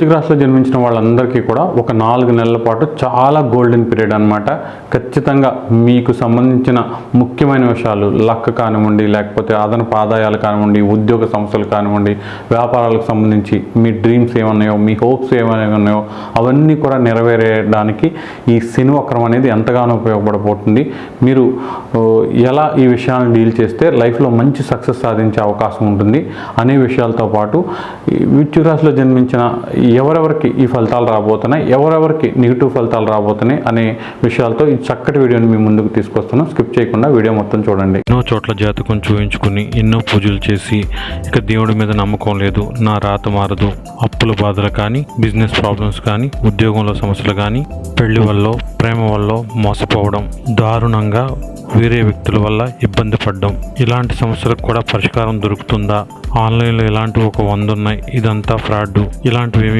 వృష్టిక రాశిలో జన్మించిన వాళ్ళందరికీ కూడా ఒక నాలుగు నెలల పాటు చాలా గోల్డెన్ పీరియడ్ అనమాట ఖచ్చితంగా మీకు సంబంధించిన ముఖ్యమైన విషయాలు లక్ కానివ్వండి లేకపోతే అదనపు ఆదాయాలు కానివ్వండి ఉద్యోగ సంస్థలు కానివ్వండి వ్యాపారాలకు సంబంధించి మీ డ్రీమ్స్ ఏమన్నాయో మీ హోప్స్ ఏమైనా ఉన్నాయో అవన్నీ కూడా నెరవేరేయడానికి ఈ శని వక్రం అనేది ఎంతగానో ఉపయోగపడబోతుంది. మీరు ఎలా ఈ విషయాలను డీల్ చేస్తే లైఫ్లో మంచి సక్సెస్ సాధించే అవకాశం ఉంటుంది అనే విషయాలతో పాటు ఈ వృశ్చిక రాశిలో జన్మించిన ఎవరెవరికి ఈ ఫలితాలు రాబోతున్నాయి ఎవరెవరికి నెగిటివ్ ఫలితాలు రాబోతున్నాయి అనే విషయాలతో ఈ చక్కటి వీడియోని మీ ముందుకు తీసుకొస్తున్నాం. స్కిప్ చేయకుండా వీడియో మొత్తం చూడండి. ఎన్నో చోట్ల జాతకం చూపించుకుని ఎన్నో పూజలు చేసి ఇక దేవుడి మీద నమ్మకం లేదు నా రాత మారదు. అప్పుల బాధలు కానీ బిజినెస్ ప్రాబ్లమ్స్ కానీ ఉద్యోగంలో సమస్యలు కానీ పెళ్ళి వల్ల ప్రేమ వల్ల మోసపోవడం దారుణంగా వేరే వ్యక్తుల వల్ల ఇబ్బంది పడడం. ఇలాంటి సమస్యలకు కూడా పరిష్కారం దొరుకుతుందా? ఆన్లైన్లో ఇలాంటి ఒక వంద ఉన్నాయి. ఇదంతా ఫ్రాడ్. ఇలాంటివి ఏమి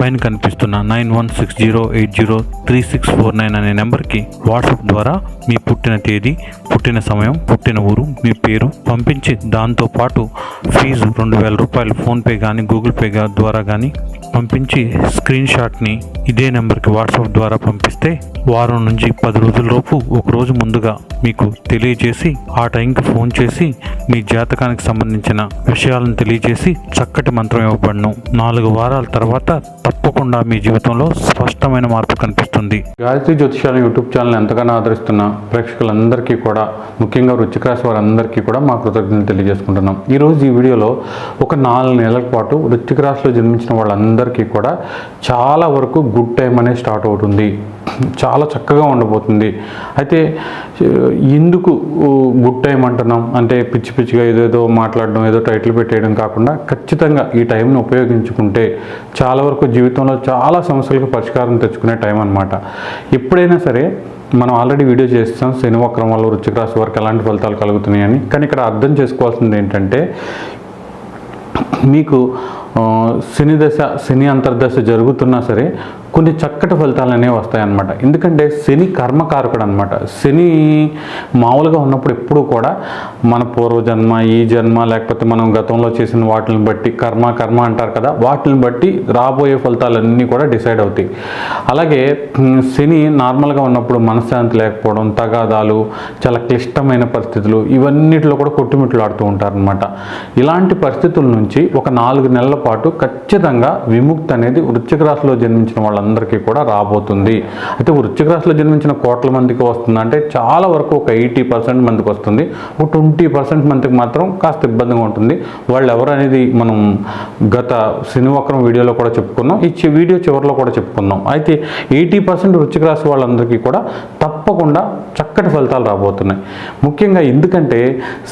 పైన కనిపిస్తున్న nine one six zero eight zero three six four nine అనే నెంబర్కి వాట్సాప్ ద్వారా మీ పుట్టిన తేదీ పుట్టిన సమయం పుట్టిన ఊరు మీ పేరు పంపించి దాంతోపాటు ఫీజు రెండు వేల రూపాయలు ఫోన్పే కానీ గూగుల్ పే ద్వారా కానీ పంపించి స్క్రీన్ షాట్ని ఇదే నెంబర్కి వాట్సాప్ ద్వారా పంపిస్తే వారం నుంచి పది రోజులలోపు ఒక రోజు ముందుగా మీకు తెలియజేసి ఆ టైంకి ఫోన్ చేసి మీ జాతకానికి సంబంధించిన విషయాలను తెలియజేసి చక్కటి మంత్రం ఇవ్వబడను. నాలుగు వారాల తర్వాత తప్పకుండా మీ జీవితంలో స్పష్టమైన మార్పు కనిపిస్తుంది. గాయత్రి జ్యోతిషాల యూట్యూబ్ ఛానల్ ఎంతగానో ఆదరిస్తున్న ప్రేక్షకులందరికీ కూడా ముఖ్యంగా వృశ్చిక రాశి వారందరికీ కూడా మా కృతజ్ఞతలు తెలియజేసుకుంటున్నాం. ఈరోజు ఈ వీడియోలో ఒక నాలుగు నెలల పాటు వృశ్చిక రాశిలో జన్మించిన వాళ్ళందరికీ కూడా చాలా వరకు గుడ్ టైం అనేది స్టార్ట్ అవుతుంది. చాలా చక్కగా ఉండబోతుంది అయితే ఎందుకు గుడ్ టైం అంటున్నాం? అంటే పిచ్చి పిచ్చిగా ఏదేదో మాట్లాడడం ఏదో టైటిల్ పెట్టేయడం కాకుండా ఖచ్చితంగా ఈ టైంని ఉపయోగించుకుంటే చాలా వరకు జీవితంలో చాలా సమస్యలకు పరిష్కారం తెచ్చుకునే టైం అనమాట ఎప్పుడైనా సరే మనం ఆల్రెడీ వీడియో చేస్తాం శని వక్రం వల్ల వృశ్చిక రాశి వారికి ఎలాంటి ఫలితాలు కలుగుతున్నాయని కానీ ఇక్కడ అర్థం చేసుకోవాల్సింది ఏంటంటే మీకు శని దశ శని అంతర్దశ జరుగుతున్నా సరే కొన్ని చక్కటి ఫలితాలు అనేవి వస్తాయన్నమాట. ఎందుకంటే శని కర్మకారకుడు అనమాట శని మామూలుగా ఉన్నప్పుడు ఎప్పుడు కూడా మన పూర్వజన్మ ఈ జన్మ లేకపోతే మనం గతంలో చేసిన వాటిని బట్టి కర్మ కర్మ అంటారు కదా వాటిని బట్టి రాబోయే ఫలితాలన్నీ కూడా డిసైడ్ అవుతాయి. అలాగే శని నార్మల్గా ఉన్నప్పుడు మనశ్శాంతి లేకపోవడం తగాదాలు చాలా క్లిష్టమైన పరిస్థితులు ఇవన్నిటిలో కూడా కొట్టుమిట్లాడుతూ ఉంటారనమాట ఇలాంటి పరిస్థితుల నుంచి ఒక నాలుగు నెలల పాటు ఖచ్చితంగా విముక్తి అనేది వృశ్చిక రాశిలో జన్మించిన వాళ్ళందరికీ కూడా రాబోతుంది. అయితే వృశ్చిక రాశిలో జన్మించిన కోట్ల మందికి వస్తుంది అంటే చాలా వరకు ఒక ఎయిటీ పర్సెంట్ మందికి వస్తుంది. ఒక ట్వంటీ పర్సెంట్ మందికి మాత్రం కాస్త ఇబ్బందిగా ఉంటుంది. వాళ్ళు ఎవరు అనేది మనం గత శనివక్రం వీడియోలో కూడా చెప్పుకున్నాం. ఈ వీడియో చివరిలో కూడా చెప్పుకున్నాం. అయితే ఎయిటీ పర్సెంట్ వృశ్చిక రాశి వాళ్ళందరికీ కూడా తప్పకుండా చక్కటి ఫలితాలు రాబోతున్నాయి. ముఖ్యంగా ఎందుకంటే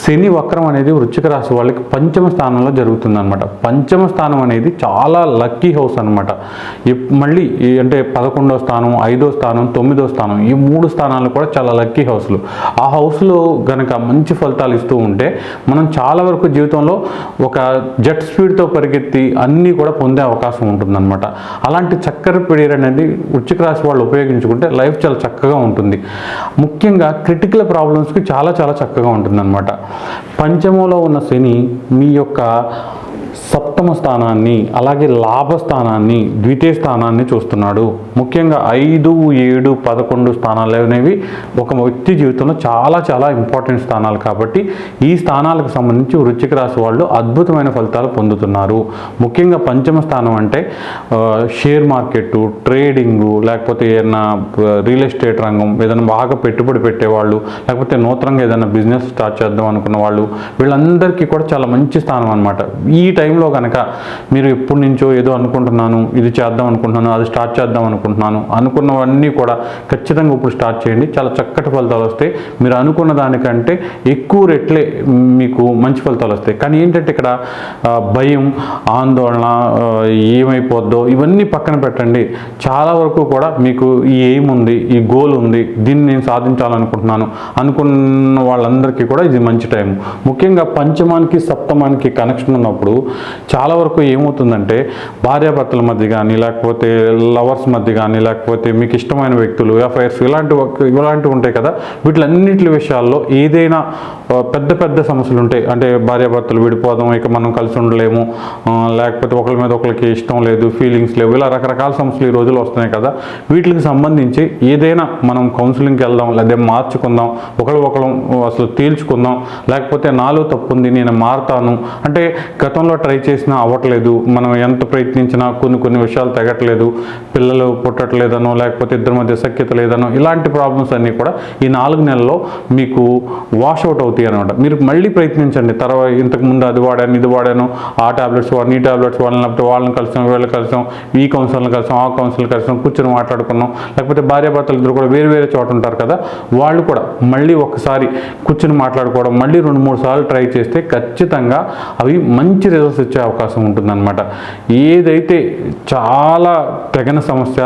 శని వక్రం అనేది వృచ్చిక రాశి వాళ్ళకి పంచమ స్థానంలో జరుగుతుందనమాట పంచమ స్థానం అనేది చాలా లక్కీ హౌస్ అనమాట మళ్ళీ అంటే పదకొండో స్థానం ఐదో స్థానం తొమ్మిదో స్థానం ఈ మూడు స్థానాలు కూడా చాలా లక్కీ హౌస్లు. ఆ హౌస్లో గనక మంచి ఫలితాలు ఇస్తూ ఉంటే మనం చాలా వరకు జీవితంలో ఒక జెట్ స్పీడ్తో పరిగెత్తి అన్నీ కూడా పొందే అవకాశం ఉంటుందన్నమాట. అలాంటి చక్కెర పీరియడ్ అనేది వృచ్చిక రాశి వాళ్ళు ఉపయోగించుకుంటే లైఫ్ చాలా చక్కగా ఉంటుంది. ముఖ్యంగా క్రిటికల్ ప్రాబ్లమ్స్కి చాలా చాలా చక్కగా ఉంటుందన్నమాట. పంచమంలో ఉన్న శని మీ యొక్క సప్తమ స్థానాన్ని అలాగే లాభస్థానాన్ని ద్వితీయ స్థానాన్ని చూస్తున్నాడు. ముఖ్యంగా ఐదు ఏడు పదకొండు స్థానాలు అనేవి ఒక వ్యక్తి జీవితంలో చాలా చాలా ఇంపార్టెంట్ స్థానాలు కాబట్టి ఈ స్థానాలకు సంబంధించి వృచ్చిక రాశి వాళ్ళు అద్భుతమైన ఫలితాలు పొందుతున్నారు. ముఖ్యంగా పంచమ స్థానం అంటే షేర్ మార్కెట్ ట్రేడింగు లేకపోతే ఏదైనా రియల్ ఎస్టేట్ రంగం ఏదైనా బాగా పెట్టుబడి పెట్టేవాళ్ళు లేకపోతే నూతనంగా ఏదైనా బిజినెస్ స్టార్ట్ చేద్దాం అనుకున్న వాళ్ళు వీళ్ళందరికీ కూడా చాలా మంచి స్థానం అనమాట ఈ టైంలో కనుక మీరు ఎప్పటి నుంచో ఏదో అనుకుంటున్నాను ఇది చేద్దాం అనుకుంటున్నాను అది స్టార్ట్ చేద్దాం అనుకుంటున్నాను అనుకున్నవన్నీ కూడా ఖచ్చితంగా ఇప్పుడు స్టార్ట్ చేయండి. చాలా చక్కటి ఫలితాలు వస్తాయి. మీరు అనుకున్న దానికంటే ఎక్కువ రెట్లే మీకు మంచి ఫలితాలు వస్తాయి. కానీ ఏంటంటే ఇక్కడ భయం ఆందోళన ఏమైపోద్దో ఇవన్నీ పక్కన పెట్టండి. చాలా వరకు కూడా మీకు ఈ ఎయిమ్ ఉంది ఈ గోల్ ఉంది. దీన్ని నేను సాధించాలనుకుంటున్నాను. అనుకున్న వాళ్ళందరికీ కూడా ఇది మంచి టైం ముఖ్యంగా పంచమానికి సప్తమానికి కనెక్షన్ ఉన్నప్పుడు చాలా వరకు ఏమవుతుందంటే భార్యాభర్తల మధ్య కానీ లేకపోతే లవర్స్ మధ్య కానీ లేకపోతే మీకు ఇష్టమైన వ్యక్తులు ఎఫ్ఐఆర్స్ ఇలాంటి ఇలాంటివి ఉంటాయి కదా వీటిలన్నింటి విషయాల్లో ఏదైనా పెద్ద పెద్ద సమస్యలు ఉంటాయి. అంటే భార్యాభర్తలు విడిపోదాం ఇక మనం కలిసి ఉండలేము లేకపోతే ఒకరి మీద ఒకరికి ఇష్టం లేదు ఫీలింగ్స్ లేవు ఇలా రకరకాల సమస్యలు ఈ రోజులు వస్తున్నాయి కదా. వీటికి సంబంధించి ఏదైనా మనం కౌన్సిలింగ్కి వెళ్దాం లేదా మార్చుకుందాం ఒకరు ఒకరు అసలు తేల్చుకుందాం లేకపోతే నాలో తప్పు ఉంది నేను మారుతాను. అంటే గతంలో ట్రై చేసినా అవ్వట్లేదు. మనం ఎంత ప్రయత్నించినా కొన్ని కొన్ని విషయాలు తెగట్లేదు పిల్లలు పుట్టట్లేదనో లేకపోతే ఇద్దరి మధ్య సఖ్యత లేదనో ఇలాంటి ప్రాబ్లమ్స్ అన్నీ కూడా ఈ నాలుగు నెలల్లో మీకు వాష్ అవుట్ అవుతాయి అనమాట మీరు మళ్ళీ ప్రయత్నించండి. తర్వాత ఇంతకు ముందు అది వాడాను ఇది వాడాను ఆ టాబ్లెట్స్ వాడిని ఈ టాబ్లెట్స్ వాళ్ళని లేకపోతే వాళ్ళని కలిసాం వీళ్ళని కలిసాం ఈ కౌన్సిల్ని కలిసాం ఆ కౌన్సిల్ కలిసాం కూర్చొని మాట్లాడుకున్నాం లేకపోతే భార్యాభర్తలు ఇద్దరు కూడా వేరు వేరే చోట ఉంటారు కదా వాళ్ళు కూడా మళ్ళీ ఒకసారి కూర్చొని మాట్లాడుకోవడం మళ్ళీ రెండు మూడు సార్లు ట్రై చేస్తే ఖచ్చితంగా అవి మంచి రిజల్ట్స్ ఇచ్చే అవకాశం ఉంటుందన్నమాట. ఏదైతే చాలా తెగన సమస్య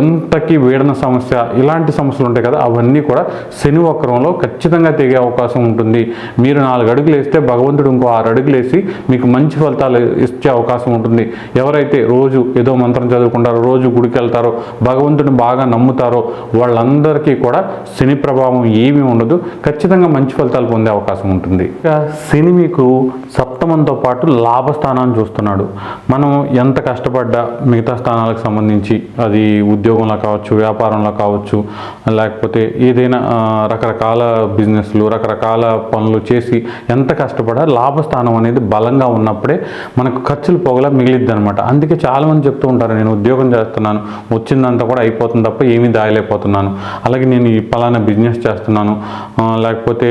ఎంతకి వీడన సమస్య ఇలాంటి సమస్యలు ఉంటాయి కదా అవన్నీ కూడా శని వక్రంలో ఖచ్చితంగా తెగే అవకాశం ఉంటుంది. మీరు నాలుగు అడుగులు వేస్తే భగవంతుడు ఇంకో ఆరు అడుగులు వేసి మీకు మంచి ఫలితాలు ఇచ్చే అవకాశం ఉంటుంది. ఎవరైతే రోజు ఏదో మంత్రం చదువుకుంటారో రోజు గుడికి వెళ్తారో భగవంతుడిని బాగా నమ్ముతారో వాళ్ళందరికీ కూడా శని ప్రభావం ఏమీ ఉండదు. ఖచ్చితంగా మంచి ఫలితాలు పొందే అవకాశం ఉంటుంది. ఇక శని మీకు సప్తమంతో పాటు లాభస్థానాన్ని చూస్తున్నాడు. మనం ఎంత కష్టపడ్డా మిగతా స్థానాలకు సంబంధించి అది ఉద్యోగంలో కావచ్చు వ్యాపారంలో కావచ్చు లేకపోతే ఏదైనా రకరకాల బిజినెస్లు రకరకాల పనులు చేసి ఎంత కష్టపడా లాభస్థానం అనేది బలంగా ఉన్నప్పుడే మనకు ఖర్చులు పోగలా మిగిలిద్ది అనమాట అందుకే చాలామంది చెప్తూ ఉంటారు నేను ఉద్యోగం చేస్తున్నాను వచ్చిందంతా కూడా అయిపోతుంది తప్ప ఏమీ దాయలేకపోతున్నాను. అలాగే నేను ఈ పలానా బిజినెస్ చేస్తున్నాను లేకపోతే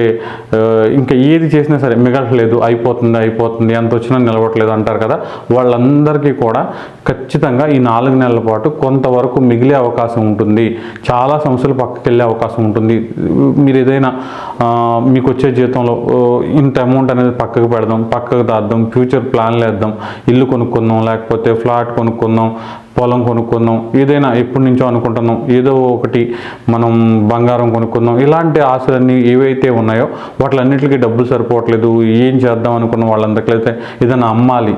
ఇంకా ఏది చేసినా సరే మిగలట్లేదు అయిపోతుంది అయిపోతుంది ఎంత వచ్చినా నిలవట్లేదు అంటారు కదా వాళ్ళందరికీ కూడా ఖచ్చితంగా ఈ నాలుగు నెలల పాటు కొంతవరకు మిగిలే అవకాశం ఉంటుంది. చాలా సమస్యలు పక్కకి వెళ్ళే అవకాశం ఉంటుంది. మీరు ఏదైనా మీకు వచ్చే జీతంలో ఇంత అమౌంట్ అనేది పక్కకు పెడదాం పక్కకు దాద్దాం ఫ్యూచర్ ప్లాన్లు వేద్దాం ఇల్లు కొనుక్కుందాం లేకపోతే ఫ్లాట్ కొనుక్కుందాం పొలం కొనుక్కుందాం ఏదైనా ఎప్పటి నుంచో అనుకుంటున్నాం ఏదో ఒకటి మనం బంగారం కొనుక్కుందాం ఇలాంటి ఆశలన్నీ ఏవైతే ఉన్నాయో వాటిలన్నిటికీ డబ్బులు సరిపోవట్లేదు ఏం చేద్దాం అనుకున్న వాళ్ళందరికైతే ఏదైనా అమ్మాలి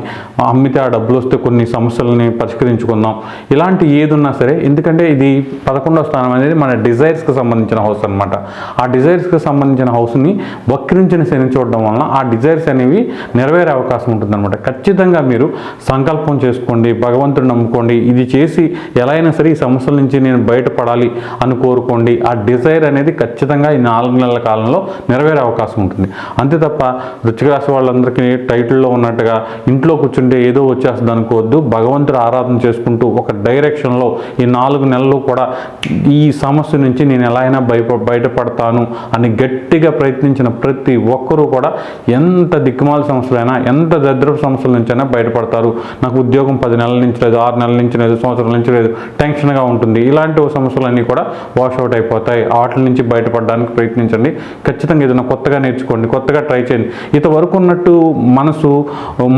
అమ్మితే ఆ డబ్బులు వస్తే కొన్ని సమస్యలని పరిష్కరించుకుందాం. ఇలాంటి ఏది ఉన్నా సరే ఎందుకంటే ఇది పదకొండవ స్థానం అనేది మన డిజైర్స్కి సంబంధించిన హౌస్ అనమాట ఆ డిజైర్స్కి సంబంధించిన హౌస్ని వక్రించిన శని చూడడం వలన ఆ డిజైర్స్ అనేవి నెరవేరే అవకాశం ఉంటుందన్నమాట. ఖచ్చితంగా మీరు సంకల్పం చేసుకోండి భగవంతుడు నమ్ముకోండి ఇది చేసి ఎలా అయినా సరే ఈ సమస్యల నుంచి నేను బయటపడాలి అని కోరుకోండి. ఆ డిజైర్ అనేది ఖచ్చితంగా ఈ నాలుగు నెలల కాలంలో నెరవేరే అవకాశం ఉంటుంది. అంతే తప్ప వృచ్చిక రాశి వాళ్ళందరికీ టైటిల్లో ఉన్నట్టుగా ఇంట్లో కూర్చుంటే ఏదో వచ్చేస్తుంది అనుకోవద్దు. భగవంతుడు ఆరాధన చేసుకుంటూ ఒక డైరెక్షన్లో ఈ నాలుగు నెలలు కూడా ఈ సమస్య నుంచి నేను ఎలా అయినా బయట బయటపడతాను అని గట్టిగా ప్రయత్నించిన ప్రతి ఒక్కరూ కూడా ఎంత దిక్కుమాల సమస్యలైనా ఎంత దరిద్రపు సమస్యల నుంచైనా బయటపడతారు. నాకు ఉద్యోగం పది నెలల నుంచి లేదు ఆరు నెలల నుంచి లేదు సంవత్సరం నుంచి లేదు. టెన్షన్గా ఉంటుంది. ఇలాంటి సమస్యలన్నీ కూడా వాష్అవుట్ అయిపోతాయి. వాటి నుంచి బయటపడడానికి ప్రయత్నించండి. ఖచ్చితంగా ఏదైనా కొత్తగా నేర్చుకోండి కొత్తగా ట్రై చేయండి. ఇంతవరకు ఉన్నట్టు మనసు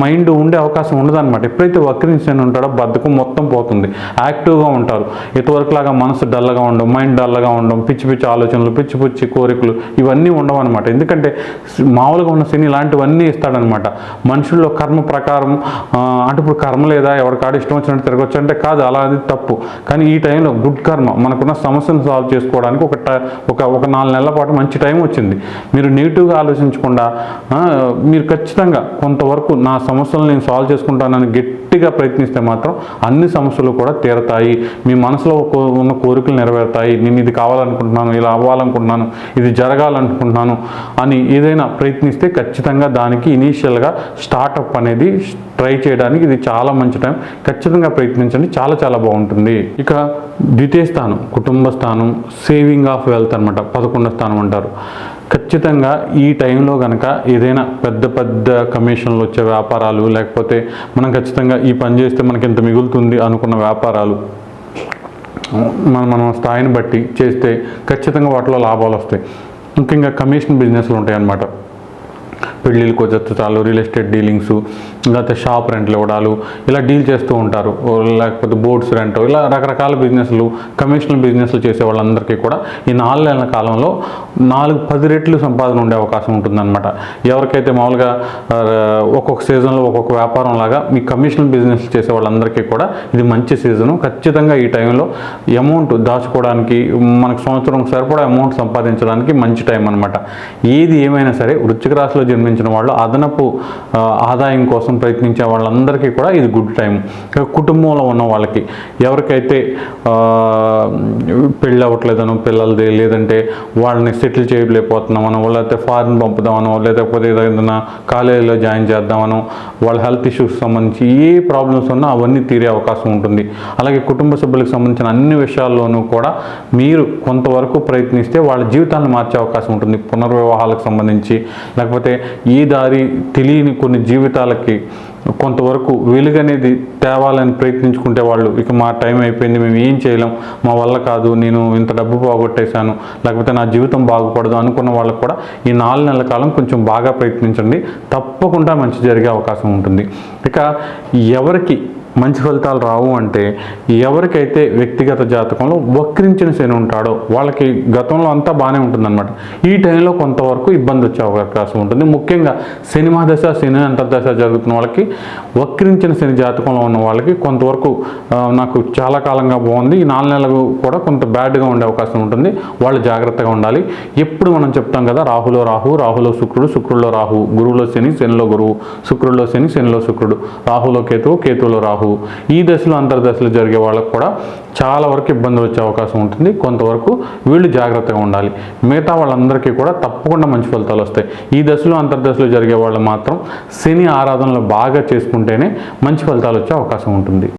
మైండ్ ఉండే అవకాశం ఉండదన్నమాట. ఎప్పుడైతే వక్రించని ఉంటాడో బద్ధకం మొత్తం పోతుంది. యాక్టివ్గా ఉంటారు. ఇంతవరకు లాగా మనసు డల్గా ఉండడం మైండ్ డల్గా ఉండడం పిచ్చి పిచ్చి ఆలోచనలు పిచ్చి పిచ్చి కోరికలు ఇవన్నీ ఉండవు అనమాట ఎందుకంటే మామూలుగా ఉన్న శని ఇలాంటివన్నీ ఇస్తాడనమాట మనుషుల్లో కర్మ ప్రకారం అంటే ఇప్పుడు కర్మ లేదా ఎవరికాడు ఇష్టం వచ్చినట్టు తిరగచ్చు అంటే అంటే కాదు అలా అది తప్పు. కానీ ఈ టైంలో గుడ్ కర్మ మనకున్న సమస్యను సాల్వ్ చేసుకోవడానికి ఒక ఒక ఒక నాలుగు నెలల పాటు మంచి టైం వచ్చింది. మీరు నెగిటివ్గా ఆలోచించకుండా మీరు ఖచ్చితంగా కొంతవరకు నా సమస్యలు నేను సాల్వ్ చేసుకుంటానని గట్టిగా ప్రయత్నిస్తే మాత్రం అన్ని సమస్యలు కూడా తీరతాయి. మీ మనసులో ఉన్న కోరికలు నెరవేరుతాయి. నేను ఇది కావాలనుకుంటున్నాను ఇలా అవ్వాలనుకుంటున్నాను ఇది జరగాలనుకుంటున్నాను అని ఏదైనా ప్రయత్నిస్తే ఖచ్చితంగా దానికి ఇనీషియల్గా స్టార్టప్ అనేది ట్రై చేయడానికి ఇది చాలా మంచి టైం. ఖచ్చితంగా ప్రయత్నించండి. చాలా చాలా బాగుంటుంది. ఇక ద్వితీయ స్థానం కుటుంబ స్థానం సేవింగ్ ఆఫ్ వెల్త్ అనమాట పదకొండో స్థానం అంటారు. ఖచ్చితంగా ఈ టైంలో కనుక ఏదైనా పెద్ద పెద్ద కమిషన్లు వచ్చే వ్యాపారాలు లేకపోతే మనం ఖచ్చితంగా ఈ పని చేస్తే మనకి ఎంత మిగులుతుంది అనుకున్న వ్యాపారాలు మన మన స్థాయిని బట్టి చేస్తే ఖచ్చితంగా వాటిలో లాభాలు వస్తాయి. ముఖ్యంగా కమిషన్ బిజినెస్లు ఉంటాయి అన్నమాట పెళ్ళిళ్ళకి వచ్చేస్తే చాలు రియల్ ఎస్టేట్ డీలింగ్స్ లేకపోతే షాప్ రెంట్లు ఇవ్వడాలు ఇలా డీల్ చేస్తూ ఉంటారు. లేకపోతే బోర్డ్స్ రెంట్ ఇలా రకరకాల బిజినెస్లు కమిషనల్ బిజినెస్లు చేసే వాళ్ళందరికీ కూడా ఈ నాలుగు నెలల కాలంలో నాలుగు పది రెట్లు సంపాదన ఉండే అవకాశం ఉంటుందన్నమాట. ఎవరికైతే మామూలుగా ఒక్కొక్క సీజన్లో ఒక్కొక్క వ్యాపారం లాగా మీ కమిషనల్ బిజినెస్ చేసే వాళ్ళందరికీ కూడా ఇది మంచి సీజను ఖచ్చితంగా ఈ టైంలో అమౌంట్ దాచుకోవడానికి మనకు సంవత్సరం సరిపడా అమౌంట్ సంపాదించడానికి మంచి టైం అనమాట ఏది ఏమైనా సరే వృశ్చిక రాశిలో సంబంధించిన వాళ్ళు అదనపు ఆదాయం కోసం ప్రయత్నించే వాళ్ళందరికీ కూడా ఇది గుడ్ టైం కుటుంబంలో ఉన్న వాళ్ళకి ఎవరికైతే పెళ్ళి అవ్వట్లేదనో పిల్లలది లేదంటే వాళ్ళని సెటిల్ చేయలేకపోతున్నామనో లేకపోతే ఫారిన్ పంపుదామనో లేకపోతే ఏదైనా కాలేజీలో జాయిన్ చేద్దామనో వాళ్ళ హెల్త్ ఇష్యూస్ సంబంధించి ఏ ప్రాబ్లమ్స్ ఉన్నా అవన్నీ తీరే అవకాశం ఉంటుంది. అలాగే కుటుంబ సభ్యులకు సంబంధించిన అన్ని విషయాల్లోనూ కూడా మీరు కొంతవరకు ప్రయత్నిస్తే వాళ్ళ జీవితాన్ని మార్చే అవకాశం ఉంటుంది. పునర్వివాహాలకు సంబంధించి లేకపోతే ఈ దారి తెలియని కొన్ని జీవితాలకి కొంతవరకు వెలుగనేది తేవాలని ప్రయత్నించుకుంటే వాళ్ళు ఇక మా టైం అయిపోయింది మేము ఏం చేయలేం మా వల్ల కాదు నేను ఇంత డబ్బు పోగొట్టేశాను లేకపోతే నా జీవితం బాగుపడదు అనుకున్న వాళ్ళకు కూడా ఈ నాలుగు నెలల కాలం కొంచెం బాగా ప్రయత్నించండి. తప్పకుండా మంచి జరిగే అవకాశం ఉంటుంది. ఇక ఎవరికి మంచి ఫలితాలు రావు అంటే ఎవరికైతే వ్యక్తిగత జాతకంలో వక్రించిన శని ఉంటాడో వాళ్ళకి గతంలో అంతా బాగానే ఉంటుందన్నమాట. ఈ టైంలో కొంతవరకు ఇబ్బంది వచ్చే అవకాశం ఉంటుంది. ముఖ్యంగా శని మహాదశ శని అంతర్దశ జరుగుతున్న వాళ్ళకి వక్రించిన శని జాతకంలో ఉన్న వాళ్ళకి కొంతవరకు నాకు చాలా కాలంగా బాగుంది. ఈ నాలుగు నెలలు కూడా కొంత బ్యాడ్గా ఉండే అవకాశం ఉంటుంది. వాళ్ళు జాగ్రత్తగా ఉండాలి. ఎప్పుడు మనం చెప్తాం కదా రాహులో రాహు రాహులో శుక్రుడు శుక్రుల్లో రాహు గురువులో శని శనిలో గురువు శుక్రుల్లో శని శనిలో శుక్రుడు రాహులో కేతువు కేతువులో రాహు. రాహు ఈ దశలో అంతర్దశలు జరిగే వాళ్ళకు కూడా చాలా వరకు ఇబ్బందులు వచ్చే అవకాశం ఉంటుంది. కొంతవరకు వీళ్ళు జాగ్రత్తగా ఉండాలి. మిగతా వాళ్ళందరికీ కూడా తప్పకుండా మంచి ఫలితాలు వస్తాయి. ఈ దశలో అంతర్దశలో జరిగే వాళ్ళు మాత్రం శని ఆరాధనలు బాగా చేసుకుంటేనే మంచి ఫలితాలు వచ్చే అవకాశం ఉంటుంది.